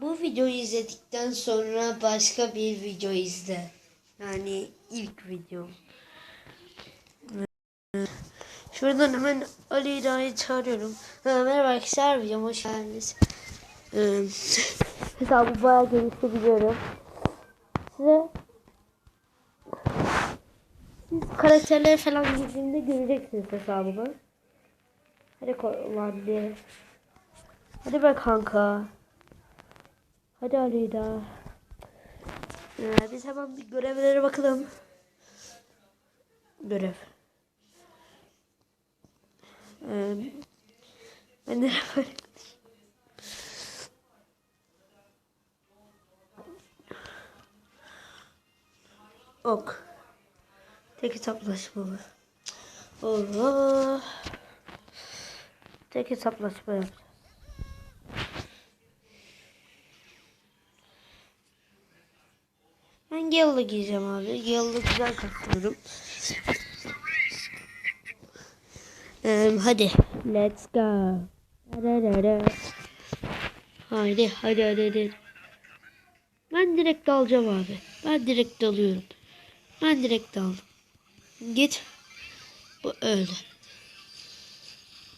Bu videoyu izledikten sonra başka bir video izle. Yani ilk video. Şuradan hemen Ali İla'yı çağırıyorum. Ha, merhaba arkadaşlar videoma hoş geldiniz. Ee, hesabı bayağı gelişti biliyorum. Size siz karakterleri falan girdiğinde göreceksiniz hesabımı. Hadi kovan diye. Hadi be kanka. Hadi Aleyda. Ee, biz hemen bir görevlere bakalım. Görev. Ee, ben de böyle Ok. Tek hesaplaşma mı? Allah. Tek hesaplaşma yapacağız. Gale'la giyeceğim abi. Gale'la güzel kasıyorum. Ee, hadi. Let's go. Haydi hadi hadi hadi. Ben direkt dalacağım abi. Ben direkt dalıyorum. Ben direkt daldım. Git. Bu öldü.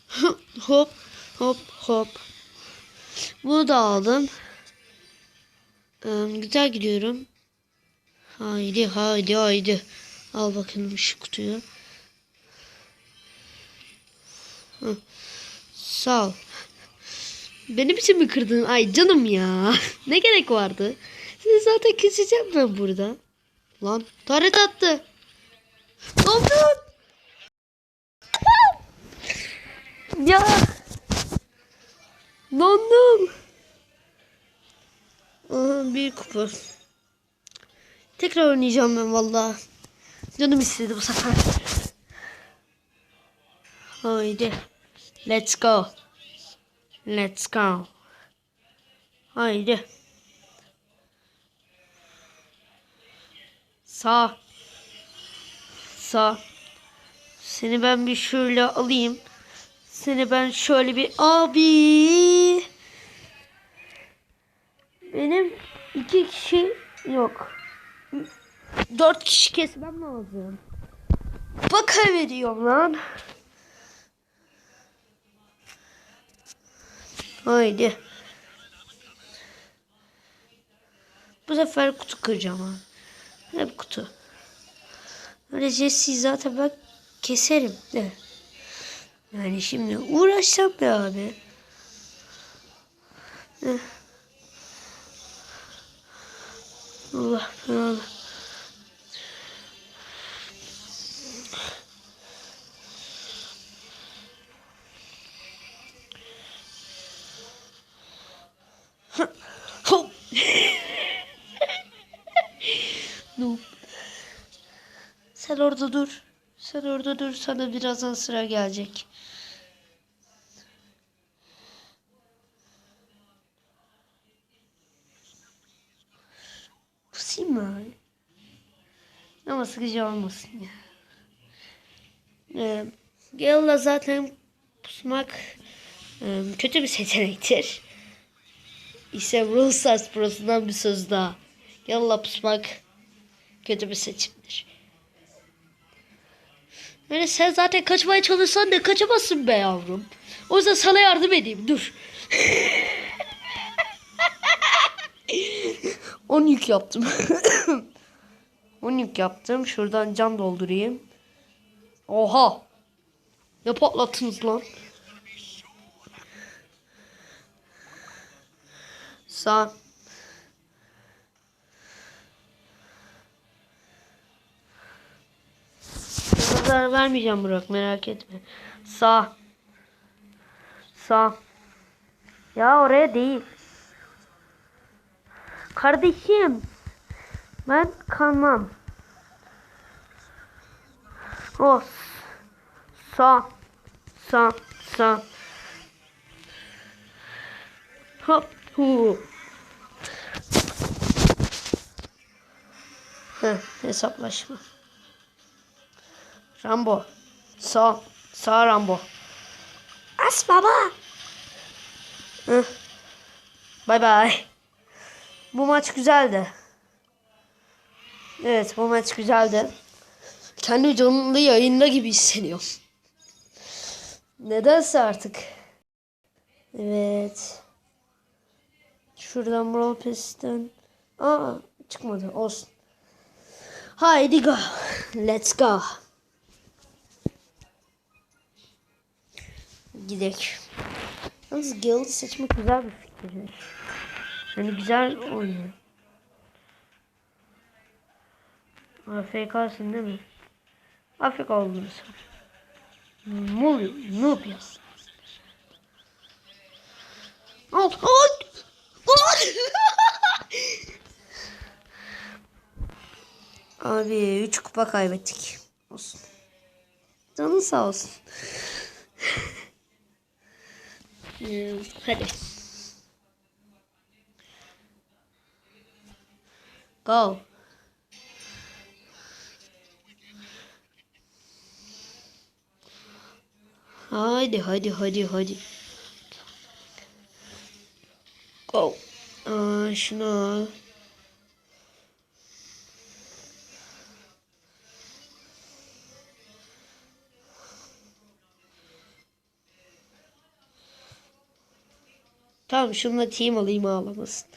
hop hop hop. Bunu da aldım. Ee, güzel gidiyorum. Haydi haydi haydi. Al bakalım şu kutuyu. Hı. Sağ ol. Benim için mi kırdın? Ay canım ya. ne gerek vardı? Seni zaten keseceğim ben burada. Lan taret attı. Lan. ya. Dondum. Aha, bir kupa. Tekrar oynayacağım ben valla. Canım istedi bu sefer. Haydi. Let's go. Let's go. Haydi. Sağ. Sağ. Seni ben bir şöyle alayım. Seni ben şöyle bir abi. Benim iki kişi yok. Dört kişi kesmem lazım. Baka veriyorum lan. Haydi. Bu sefer kutu kıracağım ha. Hep kutu. Öyle Jesse'yi zaten ben keserim de. Yani şimdi uğraşacağım be abi. Heh. Allah Allah. Sen orada dur. Sen orada dur. Sana birazdan sıra gelecek. Pusayım mı abi? Ama sıkıcı olmasın ya. Ee, Gale'la zaten pusmak e, kötü bir seçenektir. İşte Brawl Stars Pro'sundan bir söz daha. Gale'la pusmak kötü bir seçimdir. Yani sen zaten kaçmaya çalışsan da kaçamazsın be yavrum. O yüzden sana yardım edeyim. Dur. 10 yük yaptım. 10 yük yaptım. Şuradan can doldurayım. Oha. Ne patlattınız lan? Sağ. Zarar vermeyeceğim Burak merak etme. Sağ. Sağ. Ya oraya değil. Kardeşim. Ben kalmam. O. Sağ. Sağ. Sağ. Hop. Hu. Heh, hesaplaşma. Rambo. Sağ. Sağ Rambo. As baba. Heh. Bye bye. Bu maç güzeldi. Evet bu maç güzeldi. Kendi canlı yayında gibi hissediyorum. Nedense artık. Evet. Şuradan Brawl Pass'ten. Aa çıkmadı olsun. Haydi go. Let's go. Gidelim. Yalnız Guild'i seçmek güzel bir fikir. Yani güzel oynuyor. AFK'sın değil mi? AFK olduğunu san. Ne oluyor? Ne yapıyorsun? Al, al. Abi 3 kupa kaybettik. Olsun. Canın sağ olsun. Hadi. Go. Hadi hadi hadi hadi. Go. Aa, şunu al. Tamam şununla team alayım ağlamasın.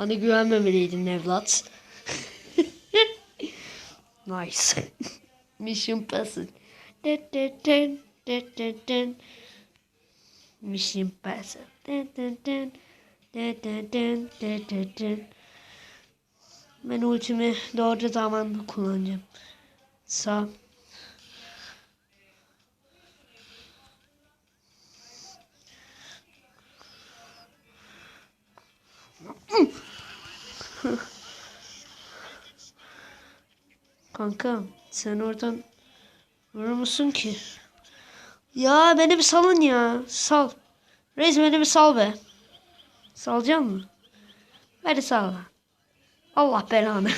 Bana güvenmemeliydin evlat. nice. Mission passed. Mission passed. Ben ultimi doğru zamanda kullanacağım. Sağ. Kanka sen oradan vurur musun ki? Ya beni bir salın ya. Sal. Reis beni bir sal be. Salacak mı? Beni sal. Allah belanı.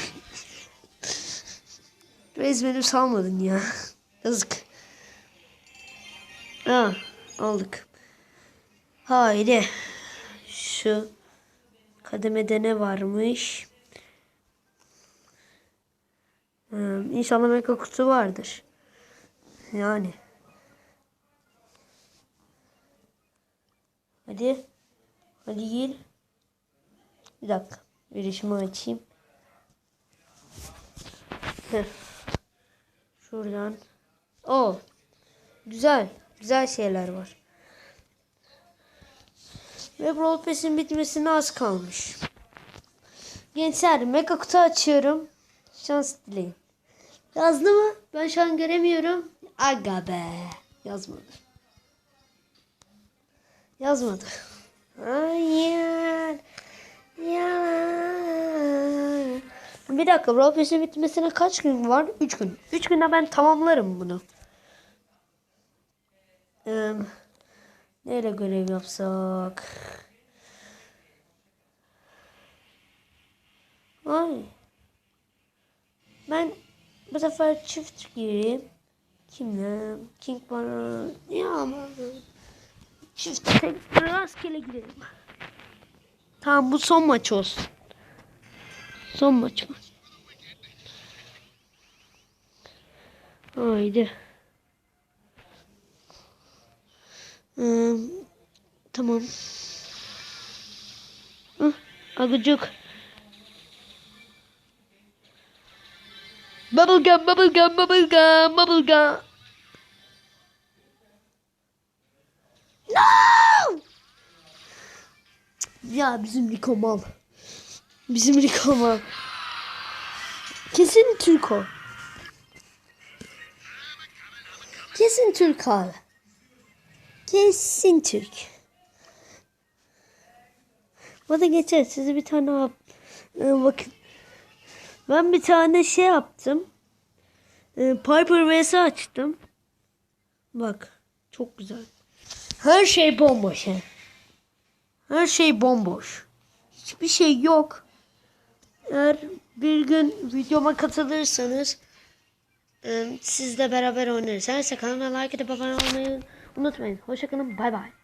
Reis beni salmadın ya. Yazık. Ha, aldık. Haydi. Şu kademede ne varmış? Hmm, inşallah mega kutu vardır. Yani. Hadi. Hadi gir. Bir dakika. Virişimi açayım. Şuradan. O. Güzel. Güzel şeyler var. Ve Brawl Pass'in bitmesine az kalmış. Gençler mega kutu açıyorum. Şans dileyin. Yazdı mı? Ben şu an göremiyorum. Aga be. Yazmadı. Yazmadı. Hayır. Ya. Bir dakika Pass'in bitmesine kaç gün var? 3 gün. 3 günde ben tamamlarım bunu. Ee, neyle görev yapsak? Ay. Ben bu sefer çift gireyim. Kimle? King bana. Ya ama. Çift tek rastgele girelim. Tamam bu son maç olsun. Son maç mı? Haydi. Ee, tamam. Hı, agıcık. Bubblegum, bubblegum, bubblegum, bubblegum. No! Ya bizim Rico mal. Bizim Rico mal. Kesin Türk o. Kesin Türk abi. Kesin Türk. Bana geçer. Size bir tane bakın. Ben bir tane şey yaptım. Ee, Piper vs açtım. Bak. Çok güzel. Her şey bomboş he. Her şey bomboş. Hiçbir şey yok. Eğer bir gün videoma katılırsanız Ee, sizle beraber oynarız. Her kanalıma like edip abone olmayı unutmayın. Hoşçakalın. Bay bay.